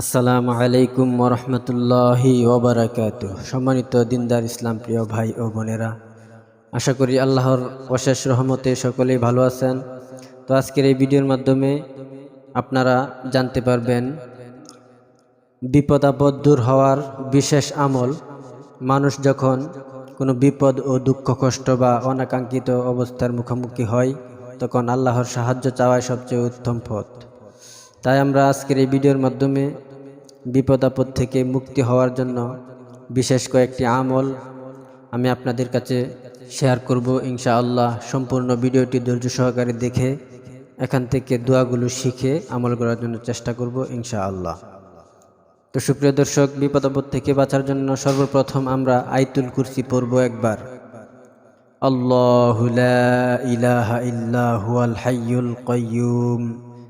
আসসালামু আলাইকুম ওরহমতুল্লাহি ওবরাকাত সম্মানিত দিনদার ইসলাম প্রিয় ভাই ও বোনেরা, আশা করি আল্লাহর অশেষ রহমতে সকলেই ভালো আছেন। তো আজকের এই ভিডিওর মাধ্যমে আপনারা জানতে পারবেন বিপদ আপদ দূর হওয়ার বিশেষ আমল, মানুষ যখন কোনো বিপদ ও দুঃখ, কষ্ট বা অনাকাঙ্ক্ষিত অবস্থার মুখোমুখি হয়, তখন আল্লাহর সাহায্য চাওয়াই সবচেয়ে উত্তম পথ। তাই আমরা আজকের এই ভিডিওর মাধ্যমে বিপদ আপদ থেকে মুক্তি হওয়ার জন্য বিশেষ কয়েকটি আমল আমি আপনাদের কাছে শেয়ার করব ইনশাআল্লাহ। সম্পূর্ণ ভিডিওটি ধৈর্য সহকারে দেখে এখান থেকে দোয়াগুলো শিখে আমল করার জন্য চেষ্টা করব ইনশাআল্লাহ। তো সুপ্রিয় দর্শক বিপদ আপদ থেকে বাঁচার জন্য সর্বপ্রথম আমরা আইতুল কুরসি পড়ব একবার। আল্লাহু ইলাহা ইল্লা হুয়াল হাইয়ুল কাইয়্যুম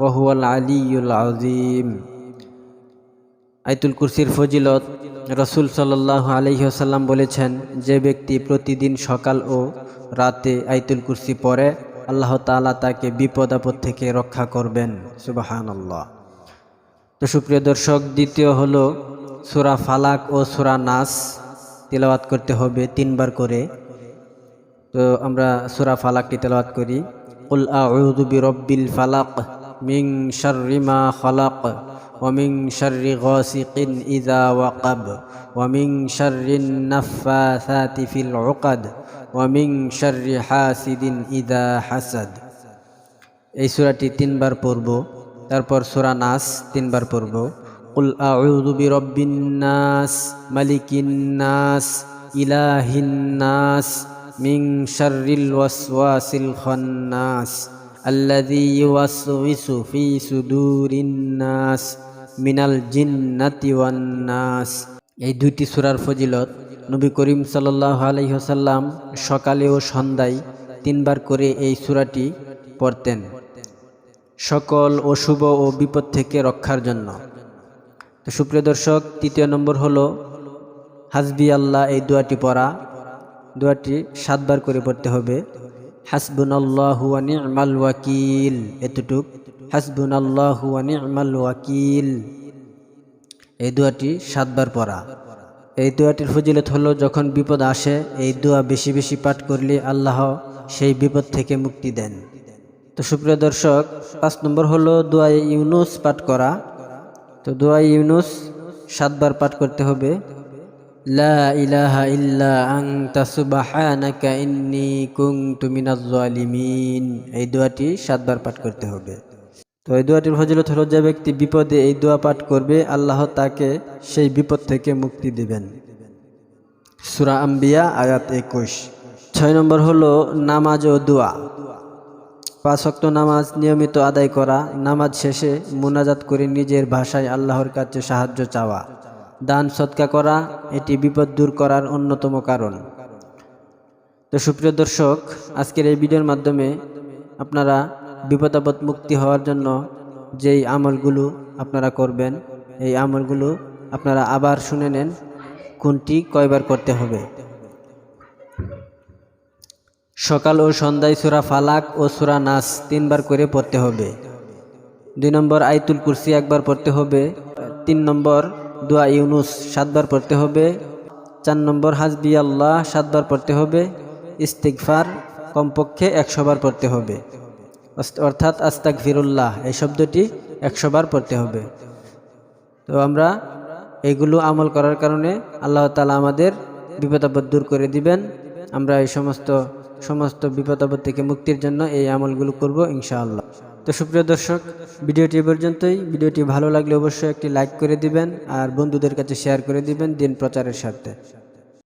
ওহুয়াল আলিউল আজিম আয়তুল কুরসির ফজিলত, রসুল সাল্লাহ আলহিহসাল্লাম বলেছেন, যে ব্যক্তি প্রতিদিন সকাল ও রাতে আয়তুল কুরসি পরে আল্লাহ তালা তাকে বিপদ আপদ থেকে রক্ষা করবেন। সুবাহানাল্লাহ। তো সুপ্রিয় দর্শক, দ্বিতীয় হল সুরা ফালাক ও সুরা নাস। তেলাওয়াত করতে হবে তিনবার করে। তো আমরা সুরা ফালাকটি তেলাওয়াত করি। উল আউদুবি রব্বিল ফালাক। মিং শাররি মা খালাক ومن شر غاسق إذا وقب ومن شر النفاثات في العقد ومن شر حاسد إذا حسد এই সূরাটি তিনবার পড়ব তারপর সূরা নাস তিনবার পড়ব قل أعوذ برب الناس ملك الناس إله الناس من شر الوسواس الخناس الذي يوسوس في صدور الناس মিনাল জিন্নাতি ওয়ান্নাস এই দুইটি সুরার ফজিলত নবী করিম সাল্লাহ আলহিহসাল্লাম সকালে ও সন্ধ্যায় তিনবার করে এই সুরাটি পড়তেন সকল অশুভ ও বিপদ থেকে রক্ষার জন্য তো সুপ্রিয় দর্শক তৃতীয় নম্বর হলো হাসবি আল্লাহ এই দোয়াটি পড়া দোয়াটি সাতবার করে পড়তে হবে হাসবুন আল্লাহ নি'মাল ওয়াকিল। এতটুক। হাসবুন আল্লাহ নি'মাল ওয়াকিল। এই দোয়াটি সাতবার পড়া। এই দোয়াটির ফজিলত হলো, যখন বিপদ আসে, এই দোয়া বেশি বেশি পাঠ করলে আল্লাহ সেই বিপদ থেকে মুক্তি দেন। তো সুপ্রিয় দর্শক, পাঁচ নম্বর হলো দোয়া ইউনুস পাঠ করা। তো দোয়া ইউনুস সাতবার পাঠ করতে হবে। লা ইলাহা ইল্লা আনতা সুবহানাকা ইন্নী কুনতু মিনাজ জালিমিন। এই দোয়াটি সাতবার পাঠ করতে হবে। তো এই দোয়াটির ফজিলত হলো, যে ব্যক্তি বিপদে এই দোয়া পাঠ করবে, আল্লাহ তাকে সেই বিপদ থেকে মুক্তি দিবেন। সুরা আম্বিয়া, আয়াত একুশ। ছয় নম্বর হলো, নামাজ ও দোয়া। পাঁচ অক্ত নামাজ নিয়মিত আদায় করা, নামাজ শেষে মোনাজাত করে নিজের ভাষায় আল্লাহর কাছে সাহায্য চাওয়া। দান সৎকা করা এটি বিপদ দূর করার অন্যতম কারণ। তো সুপ্রিয় দর্শক, আজকের এই ভিডিওর মাধ্যমে আপনারা বিপদ আপদ মুক্তি হওয়ার জন্য যেই আমলগুলো আপনারা করবেন, এই আমলগুলো আপনারা আবার শুনে নেন, কোনটি কয়বার করতে হবে। সকাল ও সন্ধ্যায় সুরা ফালাক ও সুরা নাস তিনবার করে পড়তে হবে। দুই নম্বর আইতুল কুরসি একবার পড়তে হবে। তিন নম্বর দোয়া ইউনুস সাতবার পড়তে হবে। চার নম্বর হাজবি আল্লাহ, সাতবার পড়তে হবে। ইস্তিকফার কমপক্ষে একশোবার পড়তে হবে। অর্থাৎ আস্তাক ফিরুল্লাহ এই শব্দটি একশোবার পড়তে হবে। তো আমরা এগুলো আমল করার কারণে আল্লাহ তালা আমাদের বিপদাপদ দূর করে দিবেন। আমরা এই সমস্ত সমস্ত বিপদাপদ থেকে মুক্তির জন্য এই আমলগুলো করব ইনশাআল্লাহ। তো সুপ্রিয় দর্শক, ভিডিওটি পর্যন্তই। ভিডিওটি ভালো লাগলে অবশ্যই একটি লাইক করে দিবেন আর বন্ধুদের কাছে শেয়ার করে দিবেন দিন প্রচারের স্বার্থে।